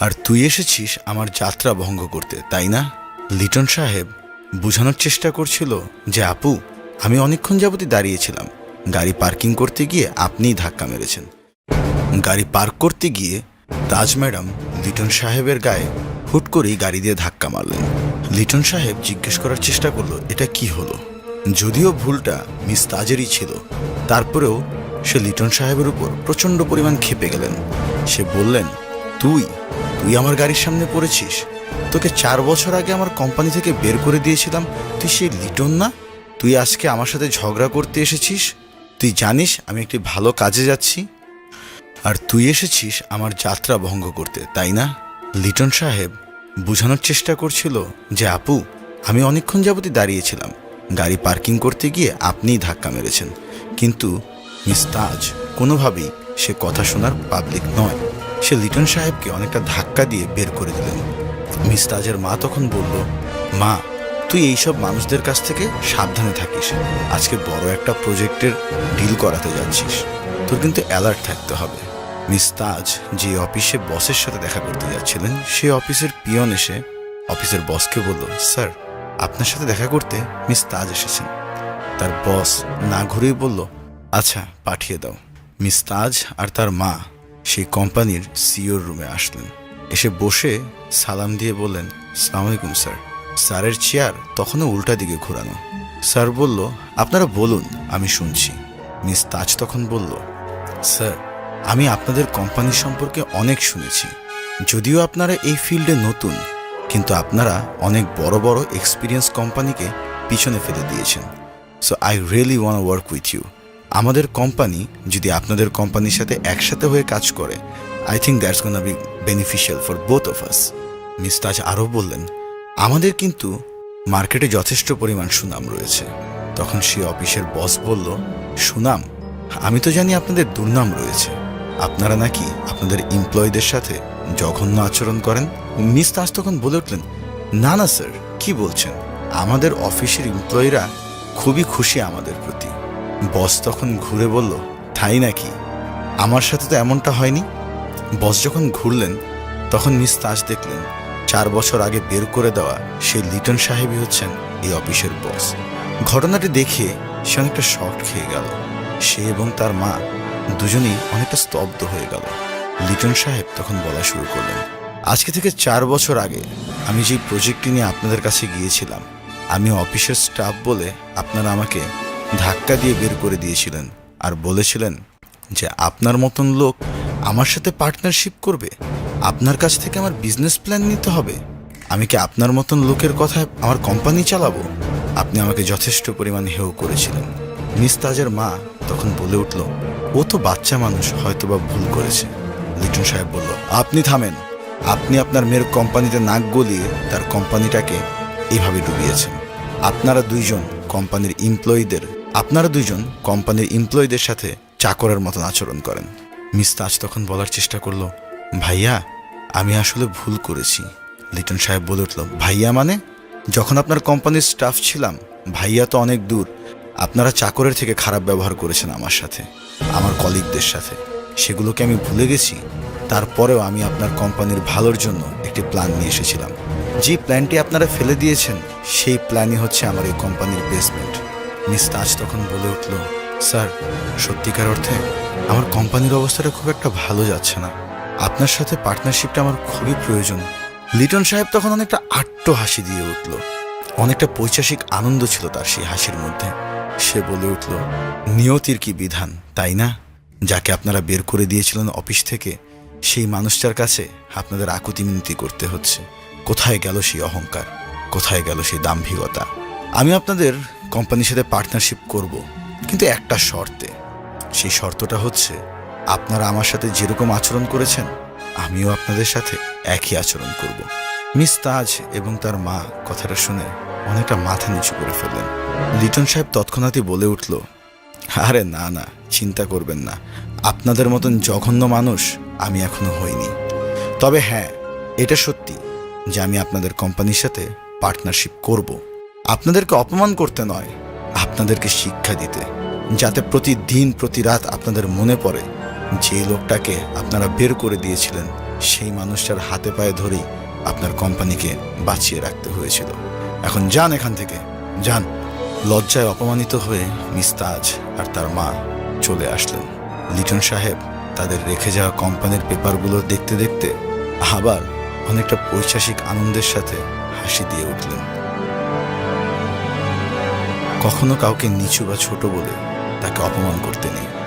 আর তুই এসেছিস আমার যাত্রা ভঙ্গ করতে, তাই না? লিটন সাহেব বোঝানোর চেষ্টা করছিল যে, আপু, আমি অনেকক্ষণ যাবতই দাঁড়িয়েছিলাম। গাড়ি পার্কিং করতে গিয়ে আপনিই ধাক্কা মেরেছেন। গাড়ি পার্ক করতে গিয়ে তাজ ম্যাডাম লিটন সাহেবের গায়ে হুট করেই গাড়ি দিয়ে ধাক্কা মারলেন। লিটন সাহেব জিজ্ঞেস করার চেষ্টা করল, এটা কি হলো? যদিও ভুলটা মিস তাজেরই ছিল, তারপরেও সে লিটন সাহেবের উপর প্রচণ্ড পরিমাণ ক্ষেপে গেলেন। সে বললেন, তুই তুই আমার গাড়ির সামনে পড়েছিস? তোকে চার বছর আগে আমার কোম্পানি থেকে বের করে দিয়েছিলাম। তুই সেই লিটন না? তুই আজকে আমার সাথে ঝগড়া করতে এসেছিস? তুই জানিস আমি একটি ভালো কাজে যাচ্ছি? আর তুই এসেছিস আমার যাত্রা ভঙ্গ করতে, তাই না? লিটন সাহেব বোঝানোর চেষ্টা করছিল যে, আপু, আমি অনেকক্ষণ যাবতই দাঁড়িয়েছিলাম। গাড়ি পার্কিং করতে গিয়ে আপনিই ধাক্কা মেরেছেন। কিন্তু মিস তাজ কোনোভাবেই সে কথা শোনার পাবলিক নয়। সে লিটন সাহেবকে অনেকটা ধাক্কা দিয়ে বের করে দিলেন। মিস তাজের মা তখন বলল, মা, তুই এইসব মানুষদের কাছ থেকে সাবধানে থাকিস। আজকে বড় একটা প্রজেক্টের ডিল করাতে যাচ্ছিস। তোর কিন্তু অ্যালার্ট থাকতে হবে। মিস তাজ যে অফিসে বসের সাথে দেখা করতে যাচ্ছিলেন, সে অফিসের পিয়ন এসে অফিসের বসকে বলল, স্যার, আপনার সাথে দেখা করতে মিস তাজ এসেছেন। তার বস না ঘুরেই বলল আচ্ছা পাঠিয়ে দাও। মিস তাজ আর তার মা সেই কোম্পানির সিওর রুমে আসলেন। এসে বসে সালাম দিয়ে বললেন আলাইকুম, স্যার। স্যারের চেয়ার তখনও উল্টা দিকে ঘোরানো। স্যার বলল, আপনারা বলুন, আমি শুনছি। মিস তাজ তখন বলল, স্যার, আমি আপনাদের কোম্পানি সম্পর্কে অনেক শুনেছি। যদিও আপনারা এই ফিল্ডে নতুন, কিন্তু আপনারা অনেক বড় বড় এক্সপিরিয়েন্স কোম্পানিকে পিছনে ফেলে দিয়েছেন। So I really want work with you. আমাদের কোম্পানি যদি আপনাদের কোম্পানির সাথে একসাথে হয়ে কাজ করে I think that's gonna be beneficial for both of us miss Taj আরও বললেন, আমাদের কিন্তু মার্কেটে যথেষ্ট পরিমাণ সুনাম রয়েছে। তখন সে অফিসের বস বলল, সুনাম? আমি তো জানি আপনাদের দুর্নাম রয়েছে। আপনারা নাকি আপনাদের এমপ্লয়ীদের সাথে জঘন্য আচরণ করেন? মিস তাজ তখন বলে উঠলেন, না না স্যার কি বলছেন? আমাদের অফিসের এমপ্লয়িরা খুবই খুশি আমাদের প্রতি। বস তখন ঘুরে বলল তাই নাকি? আমার সাথে তো এমনটা হয়নি? বস যখন ঘুরলেন, তখন মিস তাজ দেখলেন, চার বছর আগে বের করে দেওয়া সেই লিটন সাহেবই হচ্ছেন এই অফিসের বস। ঘটনাটি দেখে সে অনেকটা শক খেয়ে গেল। সে এবং তার মা দুজনেই অনেকটা স্তব্ধ হয়ে গেল। লিটন সাহেব তখন বলা শুরু করলেন, আজকে থেকে চার বছর আগে আমি যে প্রজেক্টটি নিয়ে আপনাদের কাছে গিয়েছিলাম, আমি অফিসের স্টাফ বলে আপনারা আমাকে ধাক্কা দিয়ে বের করে দিয়েছিলেন আর বলেছিলেন যে, আপনার মতন লোক আমার সাথে পার্টনারশিপ করবে। আপনার কাছ থেকে আমার বিজনেস প্ল্যান নিতে হবে। আমি কি আপনার মতন লোকের কথায় আমার কোম্পানি চালাবো? আপনি আমাকে যথেষ্ট পরিমাণ হেউ করেছিলেন। মিস তাজের মা তখন বলে উঠল, ও তো বাচ্চা মানুষ, হয়তোবা ভুল করেছে। লিটন সাহেব বলল, আপনি থামেন। আপনি আপনার মেয়ের কোম্পানিতে নাক গলিয়ে তার কোম্পানিটাকে এভাবে ডুবিয়েছেন। আপনারা দুইজন কোম্পানির এমপ্লয়ীদের আপনারা দুজন কোম্পানির এমপ্লয়ীদের সাথে চাকরের মতন আচরণ করেন। মিস তাজ তখন বলার চেষ্টা করল, ভাইয়া, আমি আসলে ভুল করেছি। লিটন সাহেব বলে উঠল, ভাইয়া মানে? যখন আপনার কোম্পানির স্টাফ ছিলাম, ভাইয়া তো অনেক দূর। আপনারা চাকরের থেকে খারাপ ব্যবহার করেছেন আমার সাথে, আমার কলিগদের সাথে। সেগুলোকে আমি ভুলে গেছি। তারপরেও আমি আপনার কোম্পানির ভালোর জন্য একটি প্ল্যান নিয়ে এসেছিলাম। যে প্ল্যানটি আপনারা ফেলে দিয়েছেন, সেই প্ল্যানই হচ্ছে আমার এই কোম্পানির বেসমেন্ট মিস তাজ তখন বলে উঠল, স্যার, সত্যিকার অর্থে আমার কোম্পানির অবস্থাটা খুব একটা ভালো যাচ্ছে না। আপনার সাথে পার্টনারশিপটা আমার খুবই প্রয়োজন। লিটন সাহেব তখন অনেকটা আট্ট হাসি দিয়ে উঠল। অনেকটা পৈশাসিক আনন্দ ছিল তার সেই হাসির মধ্যে। সে বলে উঠল, নিয়তির কি বিধান, তাই না? যাকে আপনারা বের করে দিয়েছিলেন অফিস থেকে, সেই মানুষটার কাছে আপনাদের আকুতি মিনতি করতে হচ্ছে। কোথায় গেল সেই অহংকার? কোথায় গেল সেই দাম্ভিকতা? আমি আপনাদের কোম্পানির সাথে পার্টনারশিপ করব। কিন্তু একটা শর্তে, সেই শর্তটা হচ্ছে, আপনারা আমার সাথে যেরকম আচরণ করেছেন, আমিও আপনাদের সাথে একই আচরণ করব। মিস তাজ এবং তার মা কথাটা শুনে অনেকটা মাথা নিচু করে ফেললেন। লিটন সাহেব তৎক্ষণাৎই বলে উঠল, আরে না না, চিন্তা করবেন না। আপনাদের মতন জঘন্য মানুষ আমি এখনও হইনি। তবে হ্যাঁ এটা সত্যি যে আমি আপনাদের কোম্পানির সাথে পার্টনারশিপ করব। আপনাদেরকে অপমান করতে নয়, আপনাদেরকে শিক্ষা দিতে, যাতে প্রতিদিন প্রতি রাত আপনাদের মনে পড়ে, যে লোকটাকে আপনারা বের করে দিয়েছিলেন, সেই মানুষটার হাতে পায়ে ধরেই আপনার কোম্পানিকে বাঁচিয়ে রাখতে হয়েছিল। এখন যান এখান থেকে, যান। লজ্জায় অপমানিত হয়ে মিস্তাজ আর তার মা চলে আসলেন। লিটন সাহেব তাদের রেখে যাওয়া কোম্পানির পেপারগুলো দেখতে দেখতে আবার অনেকটা পৈশাসিক আনন্দের সাথে হাসি দিয়ে উঠলেন। কখনো কাউকে নিচু বা ছোট বলে তাকে অপমান করতে নেই।